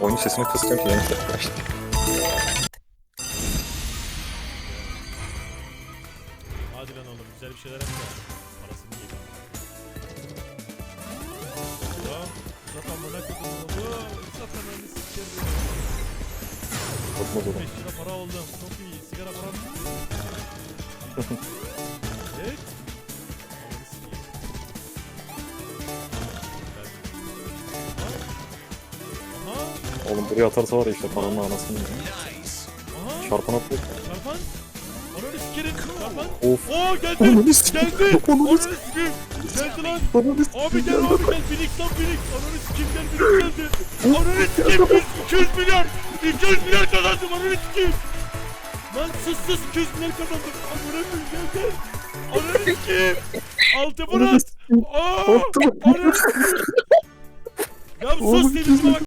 Oyun sesini kısacağım ki yeni arkadaşlar. Hadi lan oğlum güzel bir şeyler yap da parasını yiyelim. Ya uzat amına oğlum. Uzat ananı sikerim. Korkmaz oğlum. 5 lira para aldım. Çok iyi. Sigara param Oğlum buraya atarsa var ya işte paranın anasını. Şarpan attı. Şarpan? Ananı sikerim. Şarpan. Of. Oo geldi. Ananı sikerim. Geldi. Ananı sikerim. Geldi lan. Ananı sikerim. Abi gel abi gel. Bilik lan bilik. Ananı sikerim gel bilik geldi. Ananı sikerim. 200 milyar. 200 milyar kazandım ananı sikerim. Lan sus sus 200 milyar kazandım. Ananı sikerim gel gel. Ananı sikerim. Altı Murat. Aa. Ananı sikerim. Ya sus dedim bak.